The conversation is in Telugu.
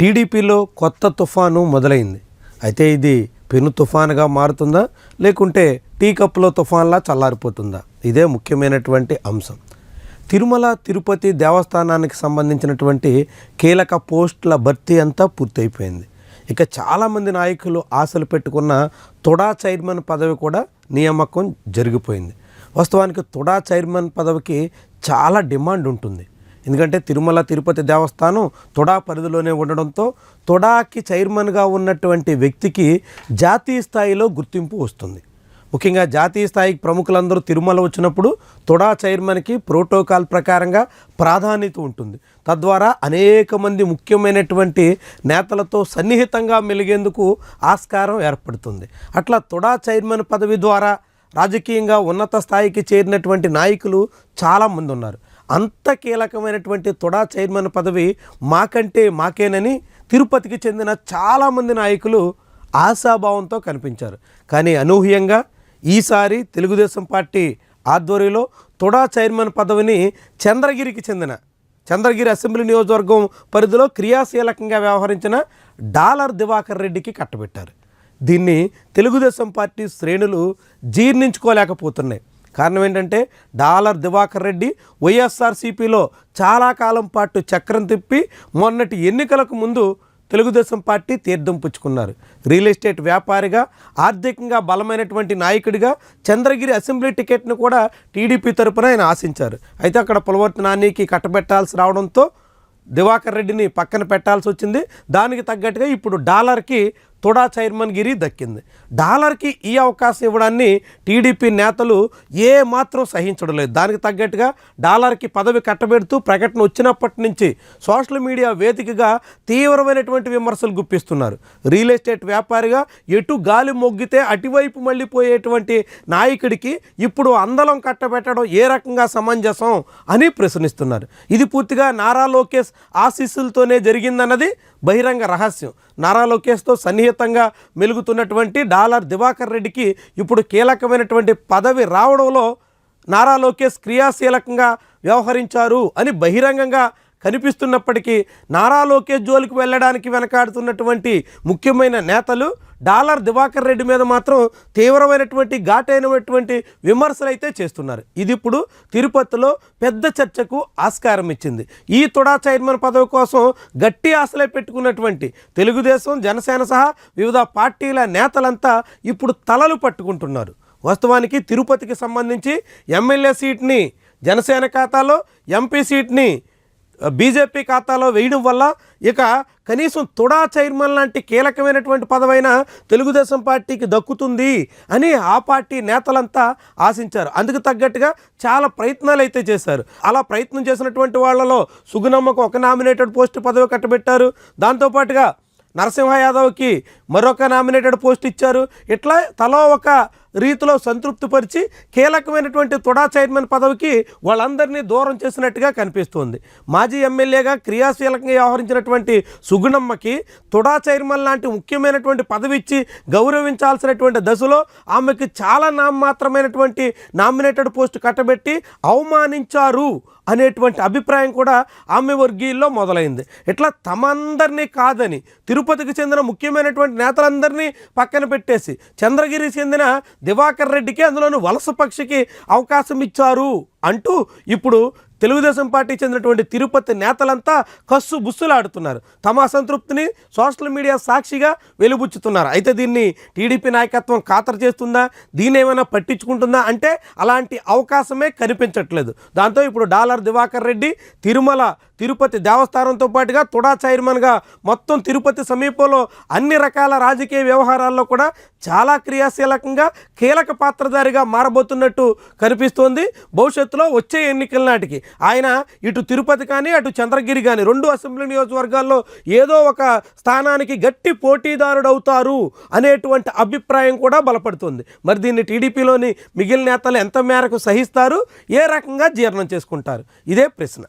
టీడీపీలో కొత్త తుఫాను మొదలైంది. అయితే ఇది పెను తుఫానుగా మారుతుందా? లేకుంటే టీ కప్పులో తుఫాన్లా చల్లారిపోతుందా? ఇదే ముఖ్యమైనటువంటి అంశం. తిరుమల తిరుపతి దేవస్థానానికి సంబంధించినటువంటి కీలక పోస్టుల భర్తీ అంతా పూర్తయిపోయింది. ఇక చాలామంది నాయకులు ఆశలు పెట్టుకున్న తొడా చైర్మన్ పదవి కూడా నియామకం జరిగిపోయింది. వాస్తవానికి తొడా చైర్మన్ పదవికి చాలా డిమాండ్ ఉంటుంది. ఎందుకంటే తిరుమల తిరుపతి దేవస్థానం తొడా పరిధిలోనే ఉండడంతో తొడాకి చైర్మన్గా ఉన్నటువంటి వ్యక్తికి జాతీయ స్థాయిలో గుర్తింపు వస్తుంది. ముఖ్యంగా జాతీయ స్థాయికి ప్రముఖులందరూ తిరుమల వచ్చినప్పుడు తొడా చైర్మన్కి ప్రోటోకాల్ ప్రకారంగా ప్రాధాన్యత ఉంటుంది. తద్వారా అనేక మంది ముఖ్యమైనటువంటి నేతలతో సన్నిహితంగా మెలిగేందుకు ఆస్కారం ఏర్పడుతుంది. అట్లా తొడా చైర్మన్ పదవి ద్వారా రాజకీయంగా ఉన్నత స్థాయికి చేరినటువంటి నాయకులు చాలామంది ఉన్నారు. అంత కీలకమైనటువంటి తొడా చైర్మన్ పదవి మాకంటే మాకేనని తిరుపతికి చెందిన చాలామంది నాయకులు ఆశాభావంతో కనిపించారు. కానీ అనూహ్యంగా ఈసారి తెలుగుదేశం పార్టీ ఆధ్వర్యంలో తొడా చైర్మన్ పదవిని చంద్రగిరికి చెందిన చంద్రగిరి అసెంబ్లీ నియోజకవర్గం పరిధిలో క్రియాశీలకంగా వ్యవహరించిన డాలర్ దివాకర్ రెడ్డికి కట్టబెట్టారు. దీన్ని తెలుగుదేశం పార్టీ శ్రేణులు జీర్ణించుకోలేకపోతున్నాయి. కారణం ఏంటంటే డాలర్ దివాకర్ రెడ్డి వైఎస్ఆర్సీపీలో చాలా కాలం పాటు చక్రం తిప్పి మొన్నటి ఎన్నికలకు ముందు తెలుగుదేశం పార్టీ తీర్థం పుచ్చుకున్నారు. రియల్ ఎస్టేట్ వ్యాపారిగా ఆర్థికంగా బలమైనటువంటి నాయకుడిగా చంద్రగిరి అసెంబ్లీ టికెట్ను కూడా టీడీపీ తరపున ఆయన ఆశించారు. అయితే అక్కడ పులవర్తి నానికి కట్టబెట్టాల్సి రావడంతో దివాకర్ రెడ్డిని పక్కన పెట్టాల్సి వచ్చింది. దానికి తగ్గట్టుగా ఇప్పుడు డాలర్కి తొడా చైర్మన్ గిరి దక్కింది. డాలర్కి ఈ అవకాశం ఇవ్వడాన్ని టీడీపీ నేతలు ఏ మాత్రం సహించడం లేదు దానికి తగ్గట్టుగా డాలర్కి పదవి కట్టబెడుతూ ప్రకటన వచ్చినప్పటి నుంచి సోషల్ మీడియా వేదికగా తీవ్రమైనటువంటి విమర్శలు గుప్పిస్తున్నారు. రియల్ ఎస్టేట్ వ్యాపారిగా ఎటు గాలి మొగ్గితే అటువైపు మళ్ళీపోయేటువంటి నాయకుడికి ఇప్పుడు అందలం కట్టబెట్టడం ఏ రకంగా సమంజసం అని ప్రశ్నిస్తున్నారు. ఇది పూర్తిగా నారా లోకేష్ ఆశీస్సులతోనే జరిగిందన్నది బహిరంగ రహస్యం. నారా లోకేష్తో సన్నిహితంగా మెలుగుతున్నటువంటి డాలర్ దివాకర్ రెడ్డికి ఇప్పుడు కీలకమైనటువంటి పదవి రావడంలో నారా లోకేష్ క్రియాశీలకంగా వ్యవహరించారు అని బహిరంగంగా కనిపిస్తున్నప్పటికీ నారా లోకేష్ జోలికి వెళ్ళడానికి వెనకాడుతున్నటువంటి ముఖ్యమైన నేతలు డాలర్ దివాకర్ రెడ్డి మీద మాత్రం తీవ్రమైనటువంటి ఘాటైనటువంటి విమర్శలు అయితే చేస్తున్నారు. ఇది ఇప్పుడు తిరుపతిలో పెద్ద చర్చకు ఆస్కారం ఇచ్చింది. ఈ తుడా చైర్మన్ పదవి కోసం గట్టి ఆశలే పెట్టుకున్నటువంటి తెలుగుదేశం జనసేన సహా వివిధ పార్టీల నేతలంతా ఇప్పుడు తలలు పట్టుకుంటున్నారు. వాస్తవానికి తిరుపతికి సంబంధించి ఎమ్మెల్యే సీట్ని జనసేన ఖాతాలో ఎంపీ సీట్ని బీజేపీ ఖాతాలో వేయడం వల్ల ఇక కనీసం తుడా చైర్మన్ లాంటి కీలకమైనటువంటి పదవైన తెలుగుదేశం పార్టీకి దక్కుతుంది అని ఆ పార్టీ నేతలంతా ఆశించారు. అందుకు తగ్గట్టుగా చాలా ప్రయత్నాలు అయితే చేశారు. అలా ప్రయత్నం చేసినటువంటి వాళ్ళలో సుగుణమ్మకు ఒక నామినేటెడ్ పోస్ట్ పదవి కట్టబెట్టారు. దాంతోపాటుగా నరసింహ యాదవ్కి మరొక నామినేటెడ్ పోస్ట్ ఇచ్చారు. ఇట్లా తలో ఒక రీతిలో సంతృప్తిపరిచి కీలకమైనటువంటి తుడా చైర్మన్ పదవికి వాళ్ళందరినీ దూరం చేసినట్టుగా కనిపిస్తోంది. మాజీ ఎమ్మెల్యేగా క్రియాశీలకంగా వ్యవహరించినటువంటి సుగుణమ్మకి తుడా చైర్మన్ లాంటి ముఖ్యమైనటువంటి పదవి ఇచ్చి గౌరవించాల్సినటువంటి దశలో ఆమెకి చాలా నామమాత్రమైనటువంటి నామినేటెడ్ పోస్ట్ కట్టబెట్టి అవమానించారు అనేటువంటి అభిప్రాయం కూడా ఆమె వర్గీయుల్లో మొదలైంది. ఇట్లా తమందరినీ కాదని తిరుపతికి చెందిన ముఖ్యమైనటువంటి నేతలందరినీ పక్కన పెట్టేసి చంద్రగిరి చెందిన దివాకర్ రెడ్డికి అందులోని వలస పక్షికి అవకాశం ఇచ్చారు అంటూ ఇప్పుడు తెలుగుదేశం పార్టీ చెందినటువంటి తిరుపతి నేతలంతా కస్సు బుస్సులాడుతున్నారు. తమ అసంతృప్తిని సోషల్ మీడియా సాక్షిగా వెలుబుచ్చుతున్నారు. అయితే దీన్ని టీడీపీ నాయకత్వం ఖాతరు చేస్తుందా? దీన్ని ఏమైనా పట్టించుకుంటుందా? అంటే అలాంటి అవకాశమే కనిపించట్లేదు. దాంతో ఇప్పుడు డాలర్ దివాకర్ రెడ్డి తిరుమల తిరుపతి దేవస్థానంతో పాటుగా తుడా చైర్మన్గా మొత్తం తిరుపతి సమీపంలో అన్ని రకాల రాజకీయ వ్యవహారాల్లో కూడా చాలా క్రియాశీలకంగా కీలక పాత్రధారిగా మారబోతున్నట్టు కనిపిస్తోంది. భవిష్యత్తులో వచ్చే ఎన్నికల నాటికి ఆయన ఇటు తిరుపతి కానీ అటు చంద్రగిరి కానీ రెండు అసెంబ్లీ నియోజకవర్గాల్లో ఏదో ఒక స్థానానికి గట్టి పోటీదారుడు అవుతారు అనేటువంటి అభిప్రాయం కూడా బలపడుతుంది. మరి దీన్ని టీడీపీలోని మిగిలిన నేతలు ఎంత మేరకు సహిస్తారు? ఏ రకంగా జీర్ణం చేసుకుంటారు? ఇదే ప్రశ్న.